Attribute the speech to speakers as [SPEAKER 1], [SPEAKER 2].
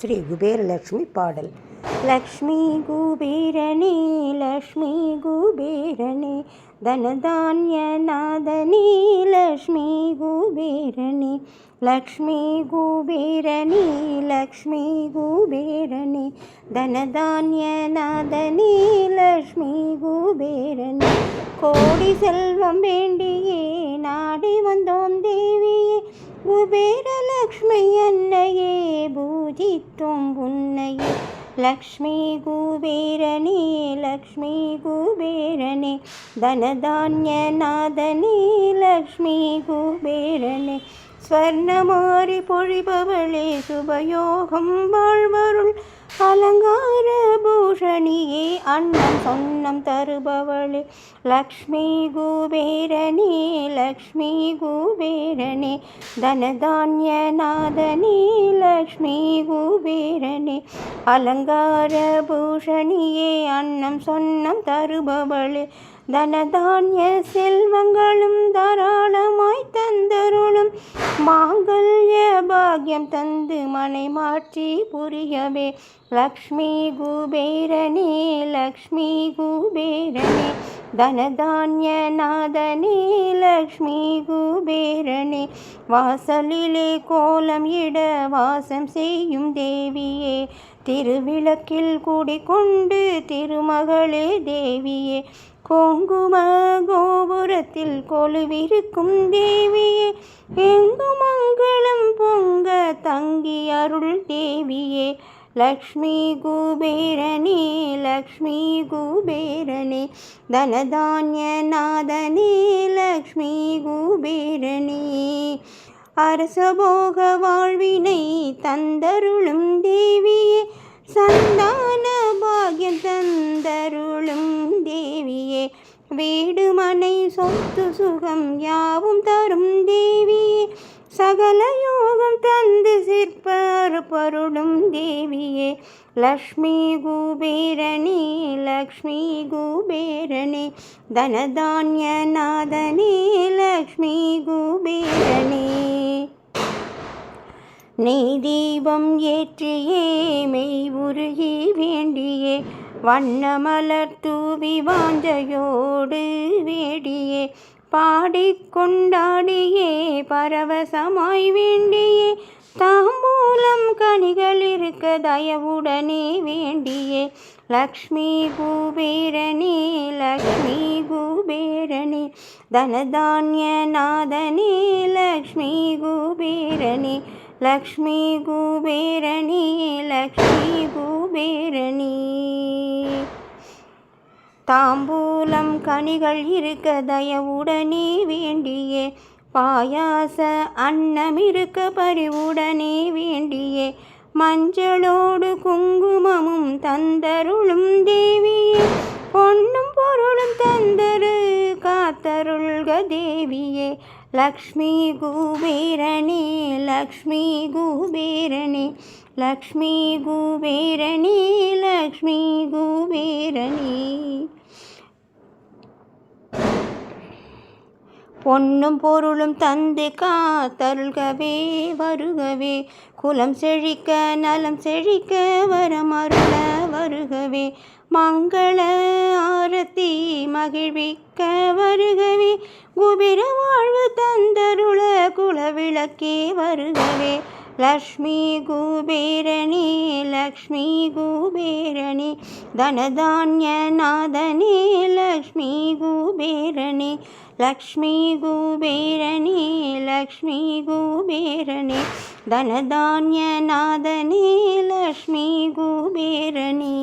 [SPEAKER 1] ஸ்ரீ குபேரலட்சுமி பாடல். லக்ஷ்மி குபேரனே லக்ஷ்மி குபேரனே தனதான்ய நாதனே லக்ஷ்மி குபேரனே லக்ஷ்மி குபேரனே லக்ஷ்மி குபேரனே தனதான்ய நாதனே லக்ஷ்மி குபேரனே. கோடி செல்வம் வேண்டியே நாடி வந்தோம் தேவியே குபேரலக்ஷ்மி அன்னையே பூஜித்தோம் உன்னையே. லக்ஷ்மி குபேரனே லக்ஷ்மி குபேரனே. தனதான்யநாதனே லக்ஷ்மி குபேரனே. ஸ்வர்ணமாரி பொழிபவளே சுபயோகம் வாழ்வருள் அலங்கார பூஷணியே அன்னம் சொன்னம் தருபவளே. லக்ஷ்மி குபேரனே லக்ஷ்மி குபேரனே. தனதான்யநாதனே லக்ஷ்மி குபேரனே. அலங்கார பூஷணியே அன்னம் சொன்னம் தருபவளே. தனதான்ய செல்வங்களும் தாராளமாய் தந்தருளும். மாங்கல்ய பாக்யம் தந்து மனை மாற்றி புரியவே. லக்ஷ்மி குபேரனே லக்ஷ்மி குபேரனே தனதான்யநாதனே லக்ஷ்மி குபேரனே. வாசலிலே கோலம் இட வாசம் செய்யும் தேவியே திருவிளக்கில் குடிகொண்டு திருமகளே தேவியே. கோங்கும கோபுரத்தில் கொலுவிருக்கும் தேவியே எங்கு மங்களம் தங்கி அருள் தேவியே லக்ஷ்மி குபேரனே லக்ஷ்மி குபேரனே தனதானிய நாதனே லக்ஷ்மி குபேரனே. அரசபோக வாழ்வினை தந்தருளும் தேவியே சந்தான பாகியம் தந்தருளும் தேவியே வீடு மனை சொத்து சுகம் யாவும் தரும் தேவியே சகல யோக தந்து சிற்பர் தேவியே லக்ஷ்மி குபேரனே லக்ஷ்மி குபேரனே தனதான்யநாதனே லக்ஷ்மி குபேரனே நெய் தீபம் ஏற்றியே மெய் உருகி வேண்டியே வண்ணமலர் தூவி வாஞ்சையோடு வேடியே பாடிக்கொண்டாடியே பரவசமாய் வேண்டியே தாம்பூலம் கனிகள் இருக்க தயவுடனே வேண்டியே. லக்ஷ்மி குபேரனே லக்ஷ்மி குபேரனே தனதான்யநாதனே லக்ஷ்மி குபேரனே லக்ஷ்மி குபேரணி லக்ஷ்மி குபேரணி தாம்பூலம் கனிகள் இருக்க தயவுடனே வேண்டியே. பாயாச அன்னமிருக்க பறிவுடனே வேண்டியே. மஞ்சளோடு குங்குமமும் தந்தருளும் தேவியே. பொன்னும் பொருளும் தந்தரு காத்தருள்க தேவியே. லக்ஷ்மி குபேரனே லக்ஷ்மி குபேரனே லக்ஷ்மி குபேரனே லக்ஷ்மி குபேரனே. பொன்னும் பொருளும் தந்து காத்தருள்கவே வருகவே. குலம் செழிக்க நலம் செழிக்க வரமருள வருகவே. மங்கள ஆரத்தி மகிழ்விக்க வருகவே. குபிர வாழ்வு தந்தருள குலவிளக்கே வருகவே. லக்ஷ்மி குபேரனே லக்ஷ்மி குபேரனே தனதான்யநாதனே லக்ஷ்மி குபேரனே லக்ஷ்மி குபேரனே லக்ஷ்மி குபேரனே தனதான்யநாதனே லக்ஷ்மி குபேரனே